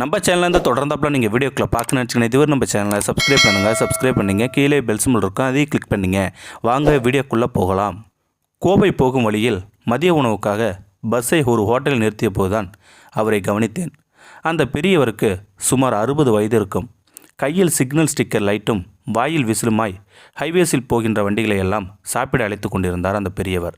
நம்ம சேனல்லேருந்து தொடர்ந்தாப்பில் நீங்கள் வீடியோக்களை பார்க்கணும்னு வச்சுக்கணும் இதுவரை நம்ம சேனலை சப்ஸ்கிரைப் பண்ணுங்கள் சப்ஸ்கிரைப் பண்ணிங்க. கீழே பெல் சிம்பிள் இருக்கும். அதையும் கிளிக் பண்ணிங்க. வாங்க வீடியோக்குள்ளே போகலாம். கோவை போகும் வழியில் மதிய உணவுக்காக பஸ்ஸை ஒரு ஹோட்டலில் நிறுத்திய போதுதான் அவரை கவனித்தேன். அந்த பெரியவருக்கு சுமார் அறுபது வயது இருக்கும். கையில் சிக்னல் ஸ்டிக்கர் லைட்டும் வாயில் விசிலுமாய் ஹைவேஸில் போகின்ற வண்டிகளை எல்லாம் சாப்பிட அழைத்து கொண்டிருந்தார் அந்த பெரியவர்.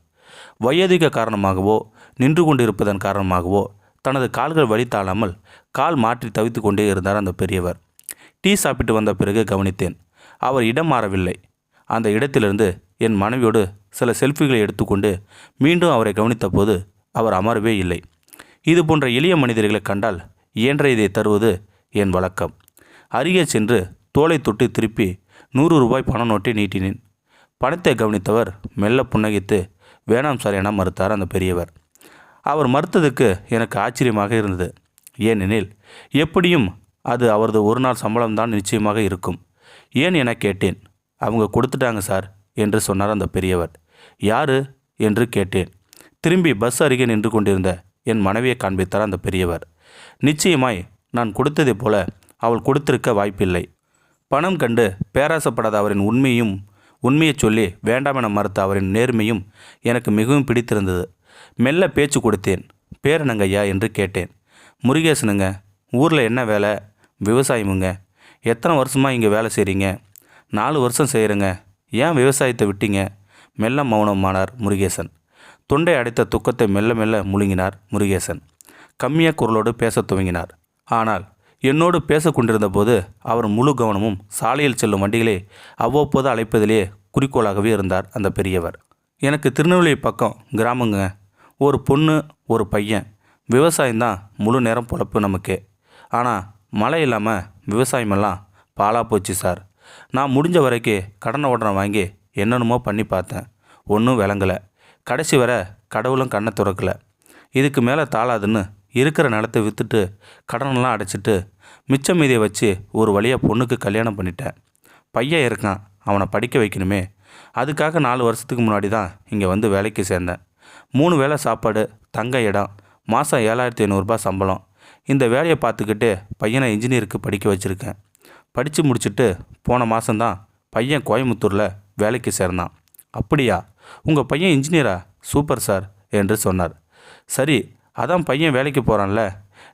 வயதிக காரணமாகவோ நின்று கொண்டிருப்பதன் காரணமாகவோ தனது கால்கள் வலித்தாளாமல் தாழாமல் கால் மாற்றி தவித்து கொண்டே இருந்தார் அந்த பெரியவர். டீ சாப்பிட்டு வந்த பிறகு கவனித்தேன். அவர் இடம் மாறவில்லை. அந்த இடத்திலிருந்து என் மனைவியோடு சில செல்ஃபிகளை எடுத்துக்கொண்டு மீண்டும் அவரை கவனித்தபோது அவர் அமரவே இல்லை. இது போன்ற எளிய மனிதர்களை கண்டால் இயன்ற இதை தருவது என் வழக்கம். அருகே சென்று தோலை தொட்டு திருப்பி நூறு ரூபாய் பண நோட்டை நீட்டினேன். பணத்தை கவனித்தவர் மெல்ல புன்னகைத்து வேணாம் சார் என மறுத்தார் அந்த பெரியவர். அவர் மறுத்ததுக்கு எனக்கு ஆச்சரியமாக இருந்தது. ஏனெனில் எப்படியும் அது அவரது ஒரு நாள் சம்பளம்தான் நிச்சயமாக இருக்கும். ஏன் என கேட்டேன். அவங்க கொடுத்துட்டாங்க சார் என்று சொன்னார் அந்த பெரியவர். யாரு? என்று கேட்டேன். திரும்பி பஸ் அருகே நின்று கொண்டிருந்த என் மனைவியை காண்பித்தார் அந்த பெரியவர். நிச்சயமாய் நான் கொடுத்ததைப் போல அவள் கொடுத்திருக்க வாய்ப்பில்லை. பணம் கண்டு பேராசப்படாத அவரின் உண்மையும் உண்மையைச் சொல்லி வேண்டாம் என மறுத்த அவரின் நேர்மையும் எனக்கு மிகவும் பிடித்திருந்தது. மெல்ல பேச்சு கொடுத்தேன். பேர் என்னங்கய்யா என்று கேட்டேன். முருகேசனுங்க ஊரில் என்ன வேலை? விவசாயமுங்க. எத்தனை வருஷமாக இங்கே வேலை செய்கிறீங்க நாலு வருஷம் செய்கிறேங்க ஏன் விவசாயத்தை விட்டீங்க? மெல்ல மௌனமானார் முருகேசன். தொண்டை அடைத்த துக்கத்தை மெல்ல மெல்ல முழுங்கினார் முருகேசன். கம்மியாக குரலோடு பேசத் துவங்கினார். ஆனால் என்னோடு பேச கொண்டிருந்த போது அவர் முழு கவனமும் சாலையில் செல்லும் வண்டிகளை அவ்வப்போது அழைப்பதிலே குறிக்கோளாகவே இருந்தார் அந்த பெரியவர். எனக்கு திருநெல்வேலி பக்கம் கிராமங்க. ஒரு பொண்ணு ஒரு பையன். விவசாயம்தான் முழு நேரம் பொழப்பு நமக்கு. ஆனால் மழை இல்லாமல் விவசாயமெல்லாம் பாழா போச்சு சார். நான் முடிஞ்ச வரைக்கும் கடனை உடனே வாங்கி என்னென்னமோ பண்ணி பார்த்தேன். ஒன்றும் விளங்கலை. கடைசி வரை கடவுளும் கண்ணை துறக்கலை. இதுக்கு மேலே தாளாதுன்னு இருக்கிற நிலத்தை விற்றுட்டு கடனெல்லாம் அடைச்சிட்டு மிச்சம் மீதியை வச்சு ஒரு வழியாக பொண்ணுக்கு கல்யாணம் பண்ணிட்டேன். பையன் இருக்கான். அவனை படிக்க வைக்கணுமே. அதுக்காக நாலு வருஷத்துக்கு முன்னாடி தான் இங்கே வந்து வேலைக்கு சேர்ந்தேன். மூணு வேளை சாப்பாடு தங்க இடம் மாதம் ஏழாயிரத்தி ஐநூறுரூபா சம்பளம். இந்த வேலையை பார்த்துக்கிட்டு பையனை இன்ஜினியருக்கு படிக்க வச்சுருக்கேன். படித்து முடிச்சுட்டு போன மாதம்தான் பையன் கோயம்புத்தூரில் வேலைக்கு சேர்ந்தான். அப்படியா? உங்கள் பையன் இன்ஜினியரா சூப்பர் சார் என்று சொன்னார். சரி அதான் பையன் வேலைக்கு போகிறான்ல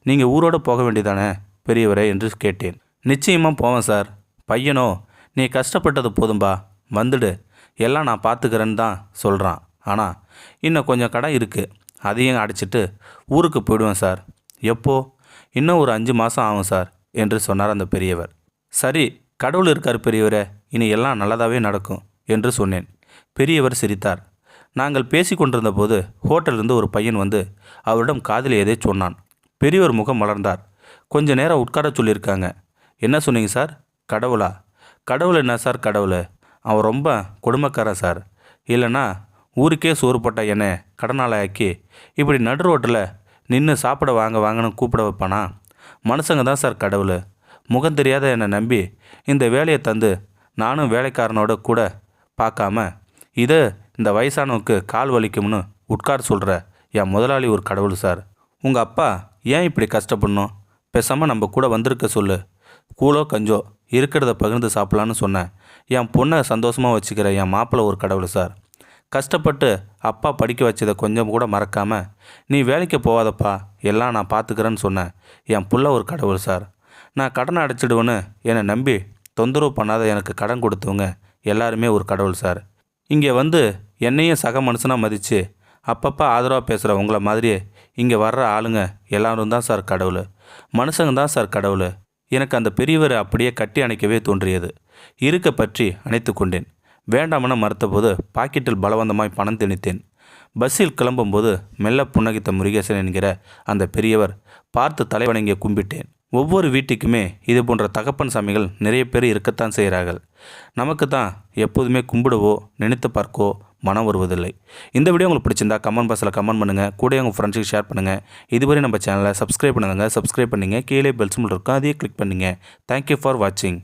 நீங்கள் ஊரோட போக வேண்டியதானே பெரியவரே என்று கேட்டேன். நிச்சயமாக போவேன் சார். பையனோ நீ கஷ்டப்பட்டது போதும்பா. வந்துடு. எல்லாம் நான் பார்த்துக்கிறேன்னு தான் சொல்கிறான் ஆனால் இன்னும் கொஞ்சம் கடை இருக்குது அதையும் அடைச்சிட்டு ஊருக்கு போயிடுவேன் சார். எப்போ? இன்னும் ஒரு அஞ்சு மாதம் ஆகும் சார் என்று சொன்னார் அந்த பெரியவர். சரி கடவுள் இருக்கார் பெரியவரே. இனி எல்லாம் நல்லதாகவே நடக்கும் என்று சொன்னேன். பெரியவர் சிரித்தார். நாங்கள் பேசி கொண்டிருந்த போது ஹோட்டலிருந்து ஒரு பையன் வந்து அவரிடம் காதில் எதை சொன்னான். பெரியவர் முகம் மலர்ந்தார். கொஞ்ச நேரம் உட்கார சொல்லியிருக்காங்க. என்ன சொன்னீங்க சார்? கடவுளா? கடவுள் என்ன சார் கடவுள்? அவன் ரொம்ப கொடுமைக்காரன் சார். இல்லைன்னா ஊருக்கே சோறு போட்ட என்னை? கடனாளாக்கி. இப்படி நடு ரோட்டில் நின்று சாப்பிட வாங்க வாங்கன்னு கூப்பிட வைப்பானா? மனுஷங்க தான் சார் கடவுள். முகம் தெரியாத என்னை நம்பி இந்த வேலையை தந்து நானும் வேலைக்காரனோட கூட பார்க்காம இது இந்த வயசானவுக்கு கால் வலிக்கும்னு உட்கார சொல்கிற என் முதலாளி ஒரு கடவுள் சார். உங்கள் அப்பா ஏன் இப்படி கஷ்டப்படணும்? பேசாமல் நம்ம கூட வந்திருக்க சொல்லு. கூழோ கஞ்சோ இருக்கிறத பகிர்ந்து சாப்பிட்லான்னு சொன்னேன். என் பொண்ணை சந்தோஷமாக வச்சுக்கிற என் மாப்பிள்ளை ஒரு கடவுள் சார். கஷ்டப்பட்டு அப்பா படிக்க வச்சதை கொஞ்சம் கூட மறக்காம நீ வேலைக்கு போகாதப்பா எல்லாம் நான் பார்த்துக்கிறேன்னு சொன்னேன் என் புள்ள ஒரு கடவுள் சார். நான் கடனை அடைச்சிடுவேன்னு என்னை நம்பி தொந்தரவு பண்ணாத எனக்கு கடன் கொடுத்தவங்க எல்லாருமே ஒரு கடவுள் சார். இங்கே வந்து என்னையும் சக மனுஷனாக மதித்து அப்பப்போ ஆதரவாக பேசுகிற உங்களை மாதிரியே இங்கே வர்ற ஆளுங்க எல்லாரும் தான் சார் கடவுள். மனுஷங்க தான் சார் கடவுள். எனக்கு அந்த பெரியவரை அப்படியே கட்டி அணைக்கவே தோன்றியது. இருக்க பற்றி அணைத்து கொண்டேன். வேண்டாமென மறுத்தபோது பாக்கெட்டில் பலவந்தமாய் பணம் திணித்தேன் பஸ்ஸில் கிளம்பும்போது மெல்ல புன்னகித்த முருகேசன் என்கிற அந்த பெரியவர் பார்த்து தலைவணங்கிய கும்பிட்டேன். ஒவ்வொரு வீட்டுக்குமே இது போன்ற தகப்பன் சாமிகள் நிறைய பேர் இருக்கத்தான் செய்கிறார்கள். நமக்கு தான் எப்போதுமே கும்பிடவோ நினைத்து பார்க்கோ மனம் வருவதில்லை. இந்த வீடியோ உங்களுக்கு பிடிச்சிருந்தா கமெண்ட் பாக்ஸில் கமெண்ட் பண்ணுங்கள் கூட உங்கள் ஃப்ரெண்ட்ஸுக்கு ஷேர் பண்ணுங்கள் இதுவரை நம்ம சேனலை சப்ஸ்கிரைப் பண்ணுங்க சப்ஸ்கிரைப் பண்ணிங்க. கீழே பெல்ஸ் சிம்பிள் இருக்கும். அதையே கிளிக் பண்ணுங்கள் தேங்க்யூ ஃபார் வாட்சிங்